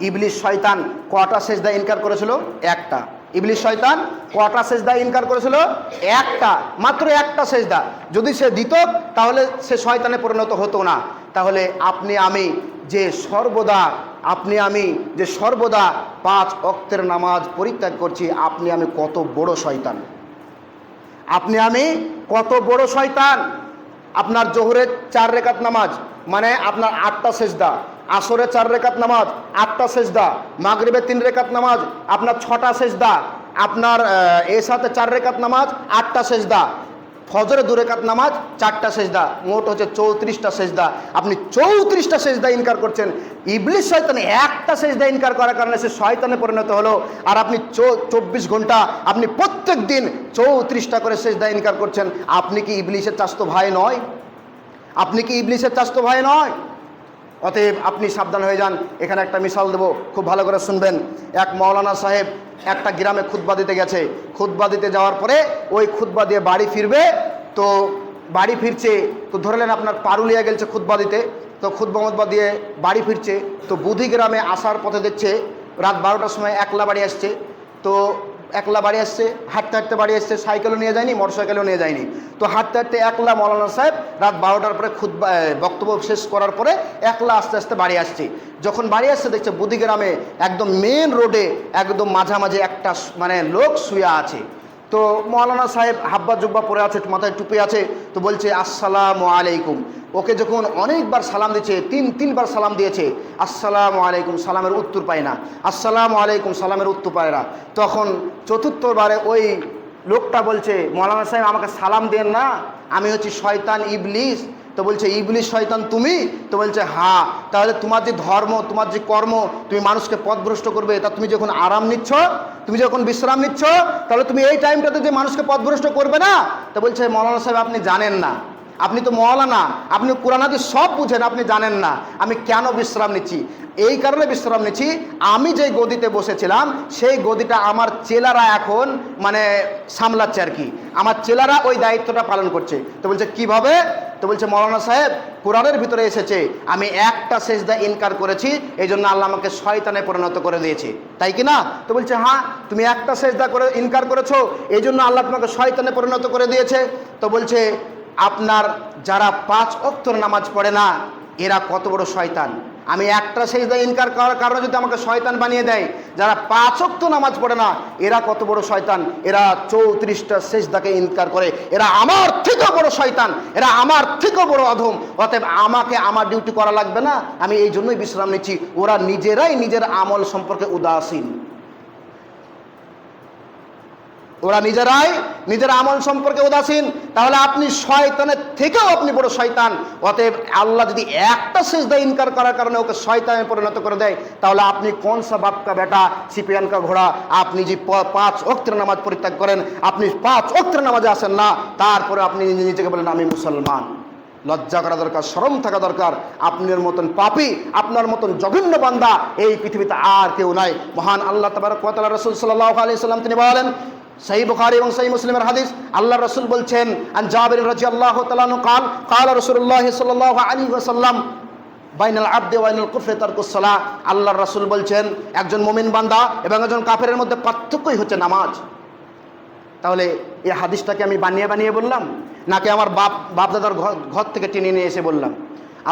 ইবলিশ শয়তান কটা সেজদা ইনকার করেছিল? একটা। ইবলিশ শয়তান কটা সেজদা ইনকার করেছিল? একটা। মাত্র একটা সেজদা। যদি সে দিত, তাহলে সে শয়তানে পরিণত হতো না। তাহলে আপনি, আমি যে সর্বদা, আপনি, আমি যে সর্বদা পাঁচ অক্তের নামাজ পরিত্যাগ করছি, আপনি, আমি কত বড় শয়তান। আপনি, আমি কত বড় শয়তান। আপনার জোহরের চার রেখাত নামাজ মানে আপনার আটটা সেজদা। আসরে চার রেখাত নামাজ, আটটা সেজদা মাগরিবের তিন রেখাত নামাজ, আপনার ছটা সেজদা, আপনার এর সাথে চার রেখাত নামাজ, আটটা সেজদা। ফজরে দু রেখাত নামাজ, চারটা সেজদা। মোট হচ্ছে চৌত্রিশটা সেজদা। আপনি চৌত্রিশটা সেজদা ইনকার করছেন। ইবলিশ শয়তানে একটা সেজদা ইনকার করার কারণে সে শয়তানে পরিণত হলো। আর আপনি চব্বিশ ঘণ্টা, আপনি প্রত্যেক দিন চৌত্রিশটা করে সেজদা ইনকার করছেন। আপনি কি ইবলিশের চাস্ত ভাই নয়? আপনি কি ইবলিশের চাস্ত ভাই নয়? অতএব আপনি সাবধান হয়ে যান, এখানে একটা মিশাল দেবো, খুব ভালো করে শুনবেন। এক মৌলানা সাহেব একটা গ্রামে খুতবা দিতে গেছে। খুতবা দিতে যাওয়ার পরে ওই খুতবা দিয়ে বাড়ি ফিরবে, তো বাড়ি ফিরছে, তো ধরলেন আপনার পারুলিয়া গেলছে খুতবা দিতে, তো খুতবা মতবা দিয়ে বাড়ি ফিরছে, তো বুধি গ্রামে আসার পথে দেখছে, রাত বারোটার সময় একলা বাড়ি আসছে, তো একলা বাড়ি আসছে, হাঁটতে হাঁটতে বাড়ি আসছে, সাইকেলও নিয়ে যায়নি মোটর সাইকেলও নিয়ে যায়নি। তো হাঁটতে হাঁটতে একলা মৌলানা সাহেব রাত বারোটার পরে খুদ বক্তব্য শেষ করার পরে একলা আস্তে আস্তে বাড়ি আসছে। যখন বাড়ি আসছে, দেখছে বুদিগ্রামে একদম মেন রোডে একদম মাঝামাঝি একটা মানে লোক শুয়ে আছে। তো মৌলানা সাহেব হাব্বা জুব্বা পরে আছে, মাথায় টুপি আছে, তো বলছে, আসসালামু আলাইকুম। ওকে যখন অনেকবার সালাম দিয়েছে তিন, তিনবার সালাম দিয়েছে, আসসালামু আলাইকুম, সালামের উত্তর পায় না। আসসালামু আলাইকুম, সালামের উত্তর পায় না। তখন চতুর্থবারে ওই লোকটা বলছে, মৌলানা সাহেব, আমাকে সালাম দেন না, আমি হচ্ছি শয়তান ইবলিস। তো বলছে, ইবলিস শয়তান তুমি? তো বলছে হ্যাঁ তাহলে তোমার যে ধর্ম, তোমার যে কর্ম, তুমি মানুষকে পথভ্রষ্ট করবে, তা তুমি যখন আরাম নিচ্ছ, তুমি যখন বিশ্রাম নিচ্ছ, তাহলে তুমি এই টাইমটাতে যে মানুষকে পথভ্রষ্ট করবে না? তো বলছে, মৌলানা সাহেব, আপনি জানেন না। আপনি তো মৌলানা আপনি কোরআনাদি সব বুঝেন, আপনি জানেন না। আমি কেন বিশ্রাম নিচ্ছি? এই কারণে বিশ্রাম নিচ্ছি। আমি যে গদিতে বসেছিলাম, সেই গদিটা আমার চেলারা এখন মানে সামলাচ্ছে আর কি। আমার চেলারা ওই দায়িত্বটা পালন করছে। তো বলছে, কীভাবে? তো বলছে মৌলানা সাহেব, কোরআনের ভিতরে এসেছে। আমি একটা সেজদা ইনকার করেছি এই জন্য আল্লাহ আমাকে শয়তানে পরিণত করে দিয়েছে। তাই কি না? তো বলছে হ্যাঁ তুমি একটা সেজদা করে ইনকার করেছ এই জন্য আল্লাহ তোমাকে শয়তানে পরিণত করে দিয়েছে। তো বলছে যারা পাঁচ অক্তর নামাজ পড়ে না, এরা কত বড় শয়তান? আমি একটা সেজদা ইনকার করার কারণে যদি আমাকে শয়তান বানিয়ে দেয়, যারা পাঁচ অক্ত নামাজ পড়ে না, এরা কত বড় শয়তান? এরা চৌত্রিশটা সেজদাকে ইনকার করে। এরা আমার থেকেও বড় শয়তান। এরা আমার থেকেও বড় অধম। অতএব আমাকে আমার ডিউটি করা লাগবে না। আমি এই জন্যই বিশ্রাম নিচ্ছি। ওরা নিজেরাই নিজের আমল সম্পর্কে উদাসীন। ওরা নিজেরাই নিজের আমল সম্পর্কে উদাসীন। তাহলে আপনি শয়তানের থেকেও আপনি বড় শয়তান। অতএব আল্লাহ যদি একটা সেজদা ইনকার করার কারণে ওকে শয়তানে পরিণত করে দেয়, তাহলে আপনি কোন সা বাপকা বেটা সিপিয়ান কা ঘোড়া? আপনি যে পাঁচ অক্তের নামাজ পরিত্যাগ করেন, আপনি পাঁচ অক্তের নামাজে আসেন না, তারপরে আপনি নিজেকে বলেন, আমি মুসলমান। লজ্জা করা দরকার, শরম থাকা দরকার। আপনার মতন পাপি, আপনার মতন জঘন্য বান্দা এই পৃথিবীতে আর কেউ নাই। মহান আল্লাহ তাবার কতালা রসুল সাল্লাহ আলি সাল্লাম তিনি বলেন সহি বুখারি এবং সহি মুসলিমের হাদিস আল্লাহ রসুল বলছেন আল্লাহ কাল রসুল্লাহ বাইনাল আব্দে কুফরে আল্লাহ রসুল বলছেন, একজন মুমিন বান্দা এবং একজন কাফেরের মধ্যে পার্থক্যই হচ্ছে নামাজ। তাহলে এই হাদিসটাকে আমি বানিয়ে বানিয়ে বললাম, নাকি আমার বাপ বাপ দাদার ঘর ঘর থেকে টেনে নিয়ে এসে বললাম?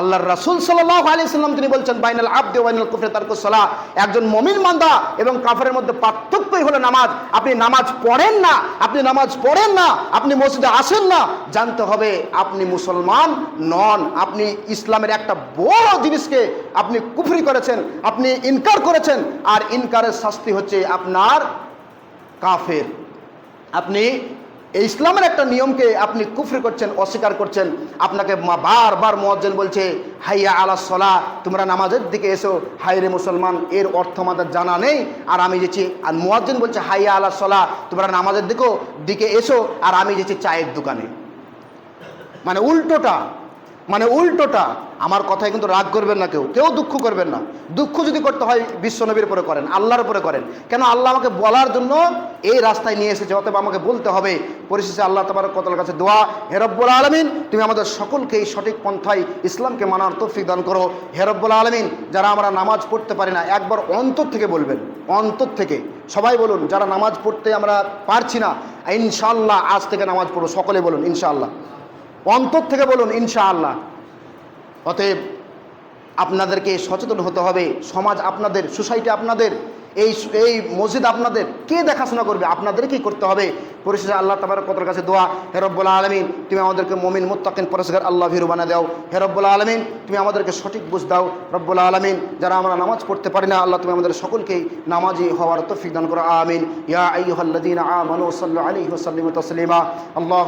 আল্লাহর রাসুল সাল্লাহ আলি সাল্লাম তিনি বলছেন, বাইনাল আব্দে ওয়াইনাল কুফরে তারকুসলা একজন মমিন মান্দা এবং কাফের মধ্যে পার্থক্যই হলো নামাজ। আপনি নামাজ পড়েন না, আপনি নামাজ পড়েন না, আপনি মসজিদে আসেন না, জানতে হবে আপনি মুসলমান নন, আপনি ইসলামের একটা বড় জিনিসকে আপনি কুফরি করেছেন, আপনি ইনকার করেছেন, আর ইনকারের শাস্তি হচ্ছে আপনার কাফের। আপনি এই ইসলামের একটা নিয়মকে আপনি কুফরি করছেন, অস্বীকার করছেন, আপনাকে বারবার মোয়াজ্জেন বলছে, হাইয়া আলা সলা, তোমরা নামাজের দিকে এসো হাই রে মুসলমান, এর অর্থ আমাদের জানা নেই। আর আমি যেছি আর মোয়াজ্জেন বলছে, হাইয়া আলা সলা, তোমরা নামাজের দিকেও দিকে এসো, আর আমি যেছি চায়ের দোকানে। মানে উল্টোটা মানে উল্টোটা। আমার কথায় কিন্তু রাগ করবেন না কেউ কেউ দুঃখ করবেন না। দুঃখ যদি করতে হয় বিশ্বনবীর উপরে করেন, আল্লাহর উপরে করেন। কেন আল্লাহ আমাকে বলার জন্য এই রাস্তায় নিয়ে এসেছে? অতএব আমাকে বলতে হবে, পরিশেষে আল্লাহ তোমার কতল কাছে দোয়া হেরব্বুল আলমিন, তুমি আমাদের সকলকে এই সঠিক পন্থায় ইসলামকে মানার তৌফিক দান করো। হেরব্বুল আলমিন, যারা আমরা নামাজ পড়তে পারি না, একবার অন্তর থেকে বলবেন, অন্তর থেকে। সবাই বলুন, যারা নামাজ পড়তে আমরা পারছি না ইনশাল্লাহ আজ থেকে নামাজ পড়ো সকলে বলুন, ইনশাআল্লাহ। অন্তর থেকে বলুন, ইনশাআল্লাহ। অতএব আপনাদেরকে সচেতন হতে হবে, সমাজ আপনাদের, সোসাইটি আপনাদের, এই এই মসজিদ আপনাদের, কে দেখাশোনা করবে আপনাদেরকেই করতে হবে? পরিশেষে আল্লাহ তাবার কতর কাছে দোয়া হেরব্বুল আলমিন, তুমি আমাদেরকে মমিন, মুত্তাকিন পরেশগার আল্লাহ ভিরু বানা দাও। হেরব্বুল আলমিন, তুমি আমাদেরকে সঠিক বুঝ দাও। রব্বুল আলমিন, যারা আমরা নামাজ পড়তে পারি না, আল্লাহ তুমি আমাদের সকলকেই নামাজি হওয়ার তৌফিক দান করো, আমিন। ইয়া আইয়ুহাল্লাযীনা আমানু সাল্লু আলাইহি ওয়া সাল্লিমু তাসলিমা। আল্লাহ